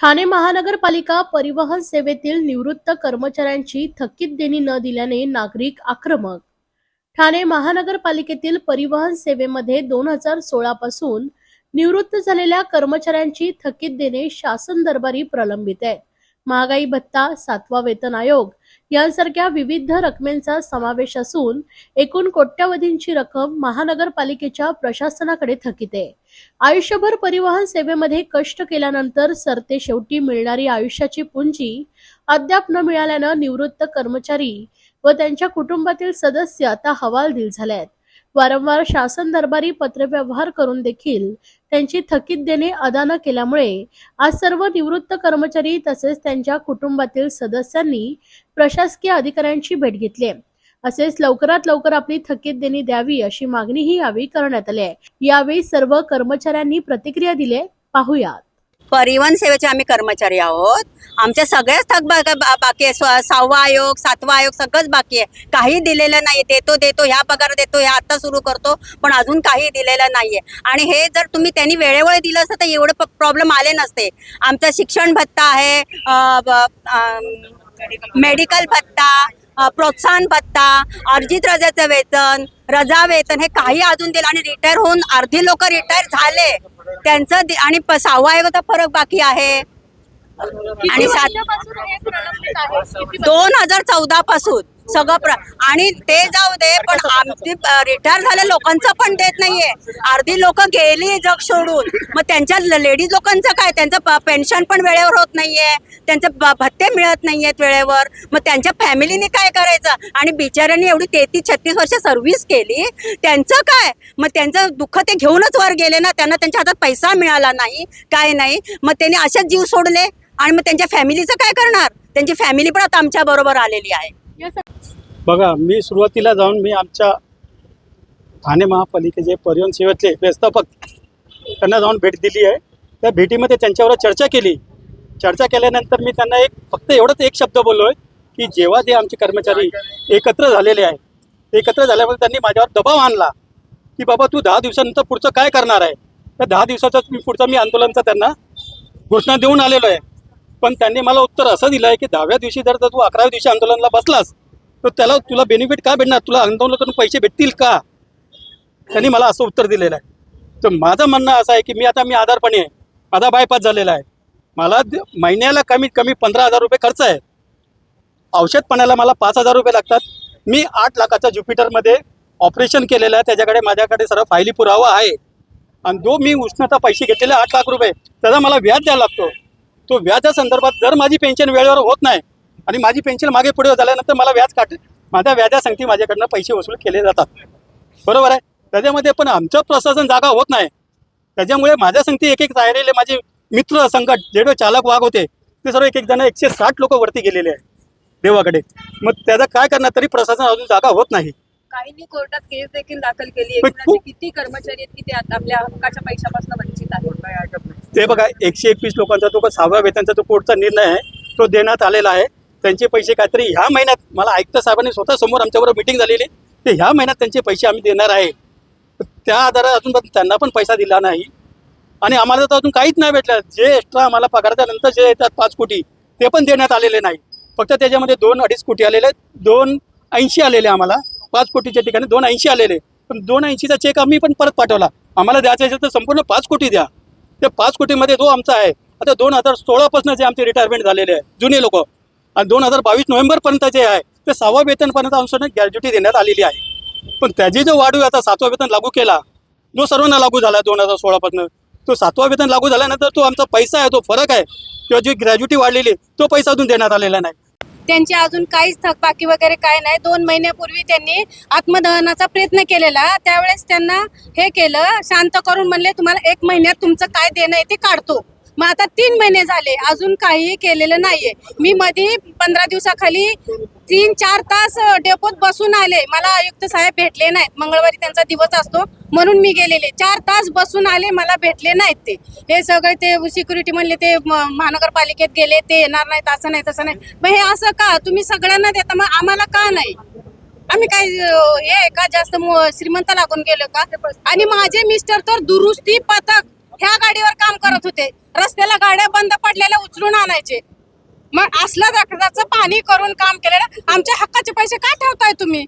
ठाणे महानगरपालिका परिवहन सेवेतील निवृत्त कर्मचाऱ्यांची थकीत देणी न दिल्याने नागरिक आक्रमक. ठाणे महानगरपालिकेतील परिवहन सेवेमध्ये दोन हजार सोळा पासून निवृत्त झालेल्या कर्मचाऱ्यांची थकीत देणे शासन दरबारी प्रलंबित आहे. महागाई भत्ता सातवा वेतन आयोग यांसारख्या विविध रकमेचा समावेश असून एकूण कोट्यावधींची रक्कम महानगरपालिकेच्या प्रशासनाकडे थकिते आयुष्यभर परिवहन सेवेमध्ये कष्ट केल्यानंतर सरते शेवटी मिळणारी आयुष्याची पुंजी अद्याप न मिळाल्यानं निवृत्त कर्मचारी व त्यांच्या कुटुंबातील सदस्य आता हवालदिल झाले आहेत. वारंवार शासन दरबारी पत्रव्यवहार करून देखील त्यांची थकीत देणे अदा न केल्यामुळे आज सर्व निवृत्त कर्मचारी तसेच त्यांच्या कुटुंबातील सदस्यांनी प्रशासकीय अधिकाऱ्यांची भेट घेतली आहे. असेच लवकरात लवकर आपली थकीत देणी द्यावी अशी मागणीही यावेळी करण्यात आली आहे. यावेळी सर्व कर्मचाऱ्यांनी प्रतिक्रिया दिली पाहुयात. परिवहन सेवेचे आम्ही कर्मचारी आहोत. आमच्या सगळ्याच थक बा- बाकी आहे. सहावा आयोग सातवा आयोग सगळंच बाकी आहे. काही दिलेलं नाही. देतो देतो ह्या पगार देतो ह्या आता सुरू करतो पण अजून काही दिलेलं नाही आहे आणि हे जर तुम्ही त्यांनी वेळेवर दिलं असतं तर एवढे प्रॉब्लेम आले नसते. आमचं शिक्षण भत्ता आहे मेडिकल भत्ता प्रोत्साहन भत्ता अर्जित रजाचं वेतन रजा वेतन हे काही अजून दिलं. आणि रिटायर होऊन अर्धी लोक रिटायर झाले. त्यांचं आणि सहावा आयोगाचा फरक बाकी आहे. आणि सात दोन हजार चौदा पासून. सगळं प्र आणि ते जाऊ दे पण आमची रिटायर झाल्या लोकांचं पण देत नाहीये. अर्धी लोक गेली जग सोडून. मग त्यांच्या लेडीज लोकांचं काय? त्यांचं पेन्शन पण वेळेवर होत नाहीये. त्यांचे भत्ते मिळत नाहीयेत वेळेवर. मग त्यांच्या फॅमिलीने काय करायचं? आणि बिचाऱ्यांनी एवढी तेहतीस छत्तीस वर्ष सर्व्हिस केली. त्यांचं काय? मग त्यांचं दुःख ते घेऊनच वर गेले ना. त्यांना त्यांच्या हातात पैसा मिळाला नाही काय नाही. मग त्यांनी असेच जीव सोडले. आणि मग त्यांच्या फॅमिलीचं काय करणार? त्यांची फॅमिली पण आता आमच्या बरोबर आलेली आहे. बघा मी सुरुवातीला जाऊन मी आमच्या ठाणे महापालिकेचे परिवहन सेवेतले व्यवस्थापक त्यांना जाऊन भेट दिली आहे. त्या भेटीमध्ये त्यांच्यावर चर्चा केली. चर्चा केल्यानंतर मी त्यांना एक फक्त एवढंच एक शब्द बोललो आहे की जेव्हा ते आमचे कर्मचारी एकत्र झालेले आहे एकत्र झाल्यामुळे त्यांनी माझ्यावर दबाव आणला की बाबा तू दहा दिवसानंतर पुढचं काय करणार आहे? तर दहा दिवसाचं मी पुढचं मी आंदोलनचा त्यांना घोषणा देऊन आलेलो आहे. पण त्यांनी मला उत्तर असं दिलं आहे की दहाव्या दिवशी जर तू अकराव्या दिवशी आंदोलनाला बसलास तर त्याला तुला बेनिफिट का भेटणार? तुला आंदोलन करून पैसे भेटतील का? त्यांनी मला असं उत्तर दिलेलं आहे. तर माझं म्हणणं असं आहे की मी आता मी आधारपणे आहे. माझा बायपास झालेला आहे. मला द- महिन्याला कमीत कमी पंधरा हजार रुपये खर्च आहे. औषधपणाला मला पाच हजार रुपये लागतात. मी आठ लाखाचा ज्युपिटरमध्ये ऑपरेशन केलेलं आहे. त्याच्याकडे माझ्याकडे सर्व फायली पुरावा आहे. आणि जो मी उष्णता पैसे घेतलेले आठ लाख रुपये त्याचा मला व्याज द्यायला लागतो. तो व्याजासंदर्भात जर माझी पेन्शन वेळेवर होत नाही आणि माझी पेन्शन मागे पुढे झाल्यानंतर मला व्याज काट माझ्या व्याजासंगती माझ्याकडनं पैसे वसूल केले जातात. बरोबर आहे? त्याच्यामध्ये पण आमचं प्रशासन जागा होत नाही. त्याच्यामुळे माझ्या संगती एक एक राहिलेले माझे मित्र संकट जे चालक वाघ होते ते सर्व एक एक जण एकशे साठ लोक वरती गेलेले आहे देवाकडे. मग त्याचं काय करणार? तरी प्रशासन अजून जागा होत नाही. काहींनी कोर्टात केस देखील दाखल केली आहे. किती कर्मचारी आहेत की ते आता आपल्या हक्काच्या पैशापासून वंचित आहेत? ते बघा एकशे एकवीस लोकांचा तो सहाव्या वेतनचा जो कोर्टचा निर्णय आहे तो देण्यात आलेला आहे. त्यांचे पैसे काहीतरी ह्या महिन्यात मला आयुक्त साहेबांनी स्वतः समोर आमच्याबरोबर मिटिंग झालेली. ते ह्या महिन्यात त्यांचे पैसे आम्ही देणार आहे. त्या आधारात अजून पण त्यांना पण पैसा दिला नाही. आणि आम्हाला तर अजून काहीच नाही भेटलं. जे एक्स्ट्रा आम्हाला पगाराच्यानंतर जे येतात पाच कोटी ते पण देण्यात आलेले नाही. फक्त त्याच्यामध्ये दोन अडीच कोटी आलेले आहेत. दोन ऐंशी आलेले आम्हाला. पाच कोटीच्या ठिकाणी दोन ऐंशी आलेले. पण दोन ऐंशीचा चेक आम्ही पण परत पाठवला. आम्हाला द्यायचं असेल तर संपूर्ण पाच कोटी द्या. त्या पाच कोटीमध्ये जो आमचा आहे आता दोन हजार सोळापासून जे आमचे रिटायरमेंट झालेले आहे जुने लोक आणि दोन हजार बावीस नोव्हेंबरपर्यंत जे आहे. ते सहावा वेतनपर्यंत आमच्याकडे ग्रॅज्युटी देण्यात आलेली आहे. पण त्याची जो वाढू आता सातवा वेतन लागू केला जो सर्वांना लागू झाला दोन हजार सोळापासून तो सातवा वेतन लागू झाल्यानंतर तो आमचा पैसा आहे तो फरक आहे. किंवा जी ग्रॅज्युटी वाढलेली तो पैसा अजून देण्यात आलेला नाही. त्यांची अजून काहीच थकबाकी वगैरे काय नाही. दोन महिन्यापूर्वी त्यांनी आत्मदहनाचा प्रयत्न केलेला. त्यावेळेस त्यांना हे केलं शांत करून म्हणले तुम्हाला एक महिन्यात तुमचं काय देणं आहे ते काढतो. मग आता तीन महिने झाले. अजून काही केलेलं नाहीये. मी मध्ये पंधरा दिवसाखाली तीन चार तास डेपोत बसून आले. मला आयुक्त साहेब भेटले नाहीत. मंगळवारी त्यांचा दिवस असतो. म्हणून मी गेलेले. चार तास बसून आले. मला भेटले नाहीत ते. हे सगळे ते सिक्युरिटी म्हणले ते म- महानगरपालिकेत गेले. ते येणार नाहीत असं नाही तसं नाही मग हे असं का? तुम्ही सगळ्यांना देता. मग आम्हाला का नाही? आम्ही काय हे आहे का? जास्त श्रीमंत लागून गेलो का? आणि माझे मिस्टर तर दुरुस्ती पथक. ह्या गाडीवर काम करत होते. रस्त्याला गाड्या बंद पडलेल्या उचलून आणायचे. मग असलं रक्ताचं पाणी करून काम केलेलं. आमच्या हक्काचे पैसे का ठेवताय तुम्ही?